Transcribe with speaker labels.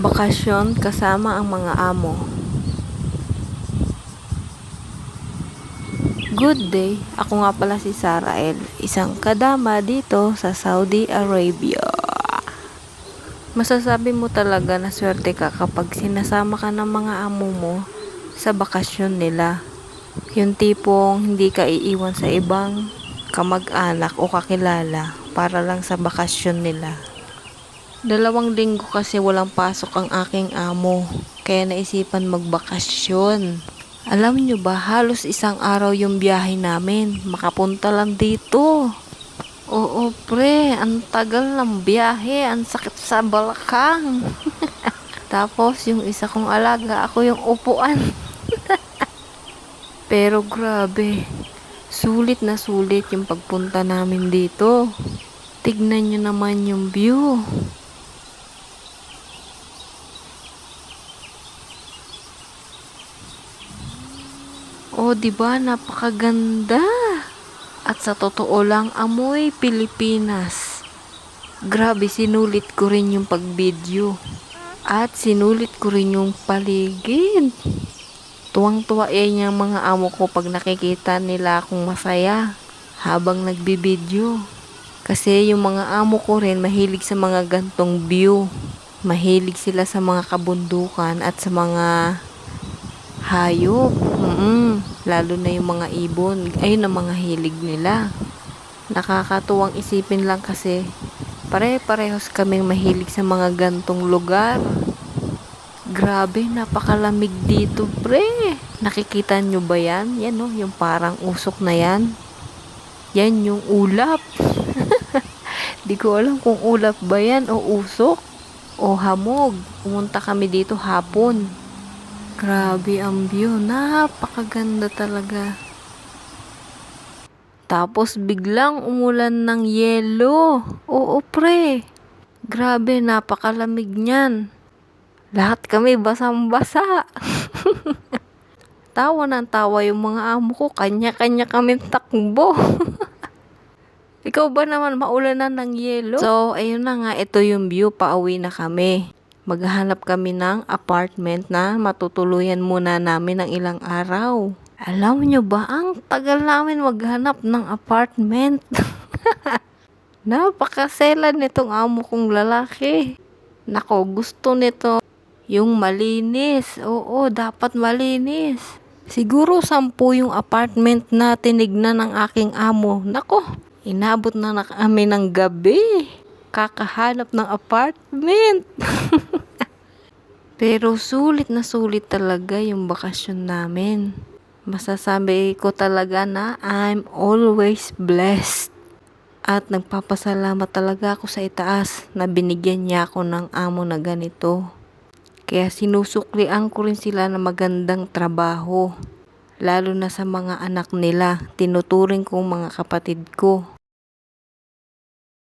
Speaker 1: Bakasyon kasama ang mga amo. Good day, ako nga pala si Sarah. Isang kadama dito sa Saudi Arabia. Masasabi mo talaga na swerte ka kapag sinasama ka ng mga amo mo sa bakasyon nila. Yung tipong hindi ka iiwan sa ibang kamag-anak o kakilala para lang sa bakasyon nila. Dalawang linggo kasi walang pasok ang aking amo, kaya naisipan magbakasyon. Alam nyo ba, halos isang araw yung biyahe namin, makapunta lang dito. Oo pre, ang tagal ng biyahe, ang sakit sa balakang. Tapos yung isa kong alaga, ako yung upuan. Pero grabe, sulit na sulit yung pagpunta namin dito. Tignan nyo naman yung view. Oh, 'di ba napakaganda? At sa totoo lang, amoy Pilipinas. Grabe, sinulit ko rin yung pag-video. At sinulit ko rin yung paligid. Tuwang-tuwa yan yung mga amo ko pag nakikita nila akong masaya habang nagbibideo. Kasi yung mga amo ko rin mahilig sa mga gantong view. Mahilig sila sa mga kabundukan at sa mga hayop. Mm Lalo na yung mga ibon. Ayun ang mga hilig nila. Nakakatuwang isipin lang kasi pare-parehos kaming mahilig sa mga gantong lugar. Grabe, napakalamig dito, pre. Nakikita nyo ba yan? Yan, no? Yung parang usok na yan. Yan yung ulap. Di ko alam kung ulap ba yan o usok o hamog. Pumunta kami dito hapon. Grabe ang view. Napakaganda talaga. Tapos biglang umulan ng yelo. Oo pre. Grabe, napakalamig niyan. Lahat kami basang-basa. tawa ng tawa yung mga amo ko. Kanya-kanya kami takbo. Ikaw ba naman maulanan ng yelo? So, ayun na nga. Ito yung view. Pauwi na kami. Maghahanap kami ng apartment na matutuluyan muna namin ng ilang araw. Alam nyo ba, ang tagal namin maghanap ng apartment. Napakasela nitong amo kong lalaki. Nako, gusto nito yung malinis. Oo, dapat malinis. Siguro sampu yung apartment na tinignan ng aking amo. Nako, inabot na na kami ng gabi. Kakahanap ng apartment. Pero sulit na sulit talaga yung bakasyon namin. Masasabi ko talaga na I'm always blessed. At nagpapasalamat talaga ako sa itaas na binigyan niya ako ng amo na ganito. Kaya sinusuklian ko rin sila ng magandang trabaho. Lalo na sa mga anak nila, tinuturing kong mga kapatid ko.